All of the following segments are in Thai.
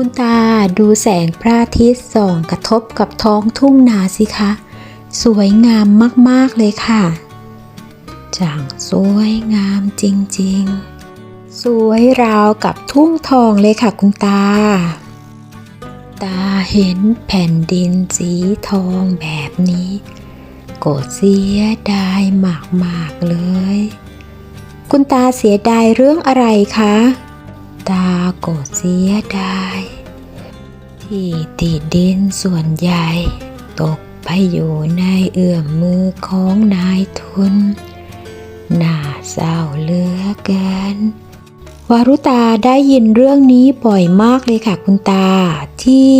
คุณตาดูแสงพระอาทิตย์ส่องกระทบกับท้องทุ่งนาสิคะ สวยงามมากๆเลยค่ะจังสวยงามจริงๆ สวยราวกับทุ่งทองเลยค่ะคุณตา ตาเห็นแผ่นดินสีทองแบบนี้ก็เสียดายมากๆเลย คุณตาเสียดายเรื่องอะไรคะ ตาก็เสียดาย ที่ติดดินส่วนใหญ่ ตกไปอยู่ในเอื้อมมือของนายทุน น่าเศร้าเหลือเกินวารุตาได้ยินเรื่องนี้บ่อยมากเลยค่ะคุณตาที่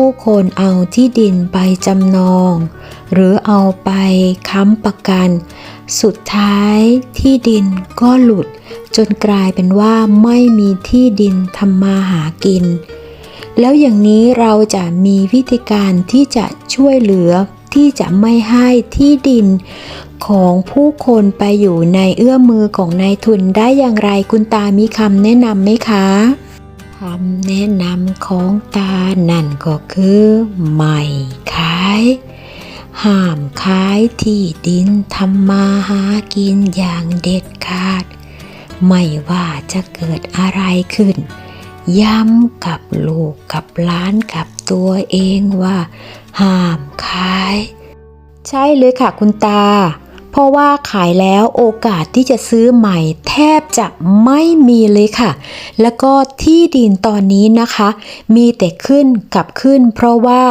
ผู้คนเอาที่ดินไปจำนอง หรือเอาไปค้ำประกัน สุดท้ายที่ดินก็หลุด จนกลายเป็นว่าไม่มีที่ดินทำมาหากิน แล้วอย่างนี้เราจะมีวิธีการที่จะช่วยเหลือที่จะไม่ให้ที่ดินของผู้คนไปอยู่ในเอื้อมมือของนายทุนได้อย่างไรคุณตามีคำแนะนำไหมคะ คำแนะนำของตานั่นก็คือไม่ขาย ห้ามขายที่ดินทำมาหากินอย่างเด็ดขาด ไม่ว่าจะเกิดอะไรขึ้น ย้ำกับลูกกับล้านกับตัวเองว่า ห้ามขาย ใช่เลยค่ะคุณตา เพราะว่าขายแล้วโอกาสที่จะซื้อใหม่แทบจะไม่มีเลยค่ะ แล้วก็ที่ดินตอนนี้นะคะ มีแต่ขึ้นกับขึ้น เพราะว่า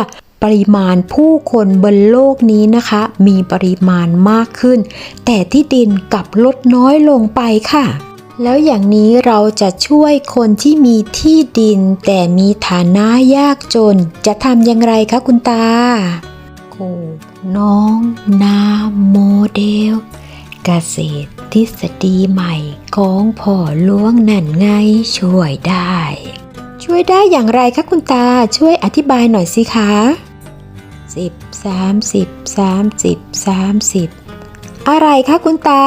ปริมาณผู้คนบนโลกนี้นะคะ มีปริมาณมากขึ้น แต่ที่ดินกลับลดน้อยลงไปค่ะแล้วอย่างนี้เราจะช่วยคนที่มีที่ดิน แต่มีฐานะยากจน จะทำอย่างไรคะคุณตา โอ้น้องนาโมเดลเกษตรทฤษฎีใหม่ของพ่อหลวงนั่นไงช่วยได้ ช่วยได้อย่างไรคะคุณตาช่วยอธิบายหน่อยสิคะสิบสามสิบสามสิบสามสิบอะไรคะคุณตา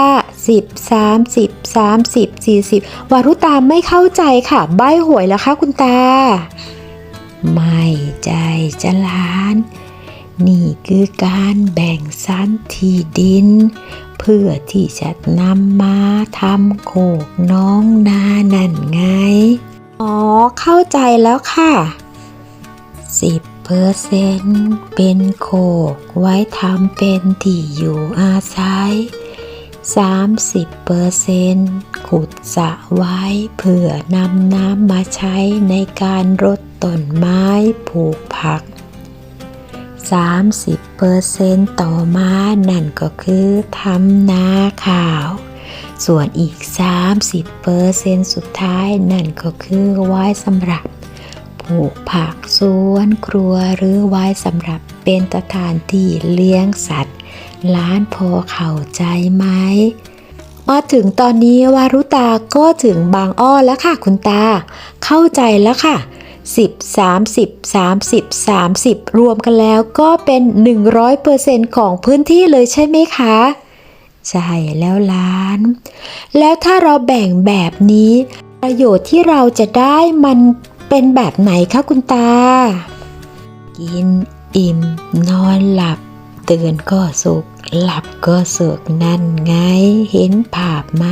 สิบสามสิบสามสิบสี่สิบวารุตาไม่เข้าใจค่ะ ใบหวยแล้วคะคุณตา ไม่ใจจะหลาน นี่คือการแบ่งสันที่ดิน เพื่อที่จะนำมาทำโขกน้องนานั่นไง อ๋อ เข้าใจแล้วค่ะ 10เปอร์เซนเป็นโขกไว้ทำเป็นที่อยู่อาศัย 30เปอร์เซนขุดสระไว้เพื่อนำน้ำมาใช้ในการรดต้นไม้ปลูกผัก 30เปอร์เซนต่อมานั่นก็คือทำนาข้าว ส่วนอีก 30เปอร์เซนสุดท้ายนั่นก็คือไว้สำหรับปลูกผักสวนครัวหรือไว้สำหรับเป็นสถานที่เลี้ยงสัตว์ ล้านพอเข้าใจไหมมาถึงตอนนี้วารุตาก็ถึงบางอ้อแล้วค่ะคุณตา เข้าใจแล้วค่ะ 10 30 30 30 รวมกันแล้วก็เป็น 100%ของพื้นที่เลยใช่ไหมคะ ใช่แล้วล้าน แล้วถ้าเราแบ่งแบบนี้ ประโยชน์ที่เราจะได้มันเป็นแบบไหนคะคุณตา กินอิ่ม นอนหลับ ตื่นก็สุข หลับก็สุขนั่นไง เห็นภาพไหม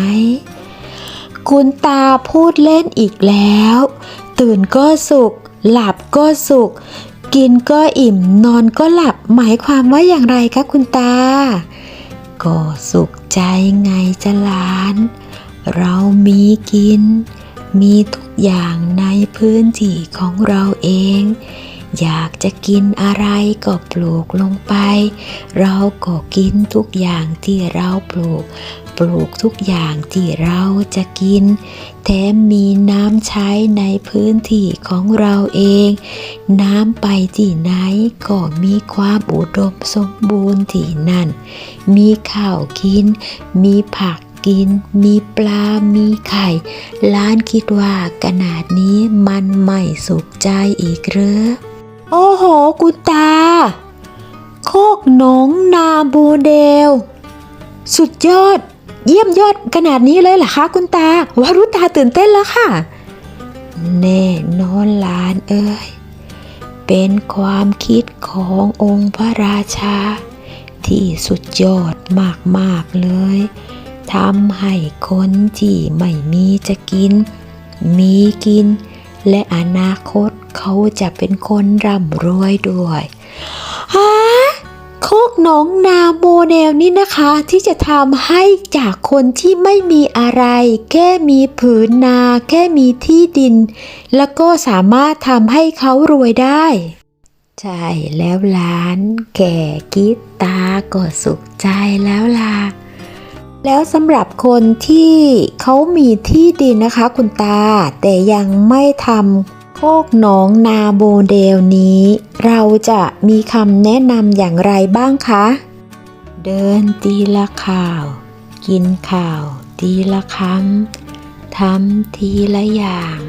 คุณตาพูดเล่นอีกแล้ว ตื่นก็สุข หลับก็สุข กินก็อิ่ม นอนก็หลับ หมายความว่าอย่างไรคะคุณตา ก็สุขใจไงจะหลาน เรามีกิน มีทุกอย่างในพื้นที่ของเราเอง อยากจะกินอะไรก็ปลูกลงไป เราก็กินทุกอย่างที่เราปลูก ปลูกทุกอย่างที่เราจะกิน แถมมีน้ำใช้ในพื้นที่ของเราเอง น้ำไปที่ไหนก็มีความอุดมสมบูรณ์ที่นั่น มีข้าวกิน มีผักกินมีปลา มีไข่ ล้านคิดว่าขนาดนี้มันไม่สุขใจอีกหรือ โอ้โห กุตา โคกหนองนาโบเดล สุดยอด เยี่ยมยอดขนาดนี้เลยเหรอคะ คุณตาวารุตาตื่นเต้นแล้วค่ะ แน่นอนลานเอ้ย เป็นความคิดขององค์พระราชา ที่สุดยอดมาก ๆ เลยทำให้คนที่ไม่มีจะกิน มีกิน และอนาคต เขาจะเป็นคนร่ำรวยด้วยฮะโคกหนองนาโมเดลนี่นะคะ ที่จะทำให้จากคนที่ไม่มีอะไร แค่มีผืนนา แค่มีที่ดิน แล้วก็สามารถทำให้เขารวยได้ ใช่แล้วหลาน แก่กิดตาก็สุขใจแล้วล่ะแล้วสำหรับคนที่เขามีที่ดินนะคะคุณตา แต่ยังไม่ทำ โคกหนองนาโมเดลนี้ เราจะมีคำแนะนำอย่างไรบ้างคะ เดินทีละข่าว กินข่าวทีละคำทำทีละอย่าง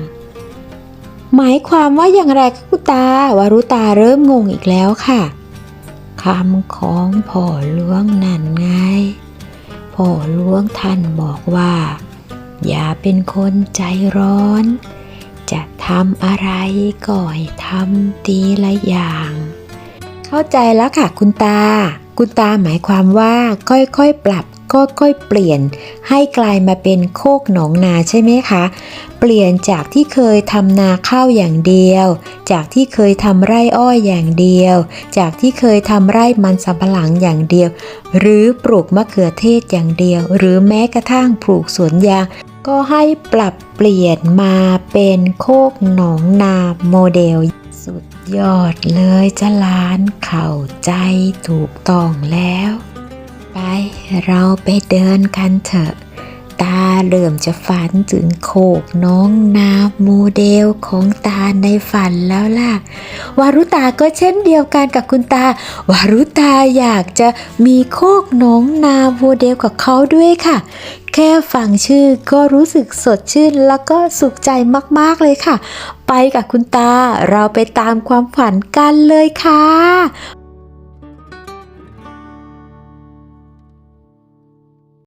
หมายความว่าอย่างไรคะคุณตาวารุตาเริ่มงงอีกแล้วค่ะคำของพ่อหลวงนั่นไงพ่อหลวงท่านบอกว่า อย่าเป็นคนใจร้อน ทำอะไรก็ให้ทำทีละอย่าง เข้าใจแล้วค่ะคุณตา คุณตาหมายความว่าค่อยๆปรับก็ค่อยๆเปลี่ยนให้กลายมาเป็นโคกหนองนาใช่ไหมคะ เปลี่ยนจากที่เคยทำนาข้าวอย่างเดียว จากที่เคยทำไร่อ้อยอย่างเดียว จากที่เคยทำไร่มันสำปะหลังอย่างเดียว หรือปลูกมะเขือเทศอย่างเดียว หรือแม้กระทั่งปลูกสวนยาง ก็ให้ปรับเปลี่ยนมาเป็นโคกหนองนาโมเดล สุดยอดเลยจะหลานเข้าใจถูกต้องแล้ว ไปเราไปเดินกันเถอะ ตาเริ่มจะฝันถึงโคกน้องนาโมเดลของตาในฝันแล้วล่ะ วารุตาก็เช่นเดียวกันกับคุณตา วารุตาอยากจะมีโคกน้องนาโมเดลกับเขาด้วยค่ะ แค่ฟังชื่อก็รู้สึกสดชื่น แล้วก็สุขใจมากๆเลยค่ะ ไปกับคุณตาเราไปตามความฝันกันเลยค่ะ